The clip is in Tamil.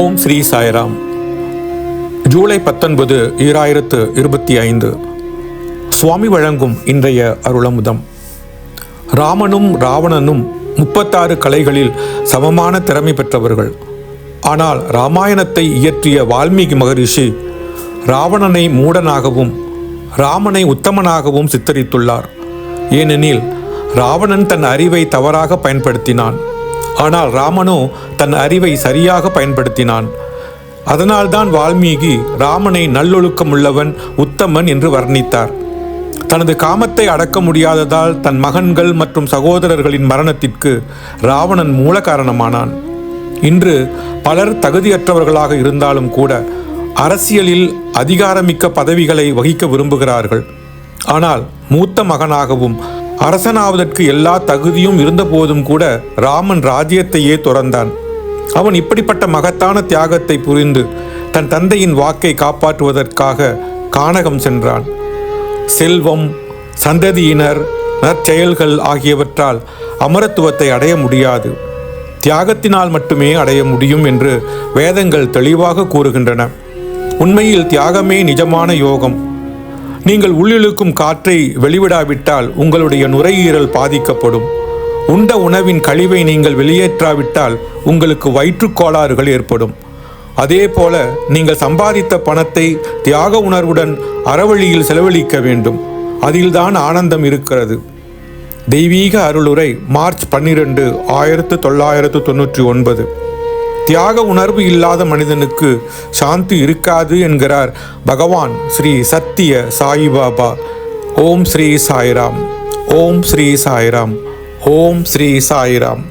ஓம் ஸ்ரீ சாய்ராம். ஜூலை பத்தொன்பது ஈராயிரத்து இருபத்தி ஐந்து. சுவாமி வழங்கும் இன்றைய அருளமுதம். ராமனும் ராவணனும் முப்பத்தாறு கலைகளில் சமமான திறமை பெற்றவர்கள். ஆனால் ராமாயணத்தை இயற்றிய வால்மீகி மகரிஷி ராவணனை மூடனாகவும் ராமனை உத்தமனாகவும் சித்தரித்துள்ளார். ஏனெனில் ராவணன் தன் அறிவை தவறாக பயன்படுத்தினான். ஆனால் ராமனோ தன் அறிவை சரியாக பயன்படுத்தினான். அதனால்தான் வால்மீகி ராமனை நல்லொழுக்கம் உள்ளவன் உத்தமன் என்று வர்ணித்தார். தனது காமத்தை அடக்க முடியாததால் தன் மகன்கள் மற்றும் சகோதரர்களின் மரணத்திற்கு ராவணன் மூல காரணமானான். இன்று பலர் தகுதியற்றவர்களாக இருந்தாலும் கூட அரசியலில் அதிகாரமிக்க பதவிகளை வகிக்க விரும்புகிறார்கள். ஆனால் மூத்த மகனாகவும் அரசனாவதற்கு எல்லா தகுதியும் இருந்தபோதும் கூட ராமன் ராஜ்யத்தையே துறந்தான். அவன் இப்படிப்பட்ட மகத்தான தியாகத்தை புரிந்து தன் தந்தையின் வாக்கை காப்பாற்றுவதற்காக கானகம் சென்றான். செல்வம் சந்ததியினர் நற்செயல்கள் ஆகியவற்றால் அமரத்துவத்தை அடைய முடியாது. தியாகத்தினால் மட்டுமே அடைய முடியும் என்று வேதங்கள் தெளிவாக கூறுகின்றன. உண்மையில் தியாகமே நிஜமான யோகம். நீங்கள் உள்ளிழுக்கும் காற்றை வெளிவிடாவிட்டால் உங்களுடைய நுரையீரல் பாதிக்கப்படும். உண்ட உணவின் கழிவை நீங்கள் வெளியேற்றாவிட்டால் உங்களுக்கு வயிற்றுக் கோளாறுகள் ஏற்படும். அதே போல நீங்கள் சம்பாதித்த பணத்தை தியாக உணர்வுடன் அறவழியில் செலவழிக்க வேண்டும். அதில்தான் ஆனந்தம் இருக்கிறது. தெய்வீக அருளுரை மார்ச் பன்னிரண்டு ஆயிரத்து தொள்ளாயிரத்து தொண்ணூற்றி ஒன்பது. தியாக உணர்வு இல்லாத மனிதனுக்கு சாந்தி இருக்காது என்கிறார் பகவான் ஸ்ரீ சத்திய சாயிபாபா. ஓம் ஸ்ரீ சாய்ராம். ஓம் ஸ்ரீ சாய்ராம். ஓம் ஸ்ரீ சாய்ராம்.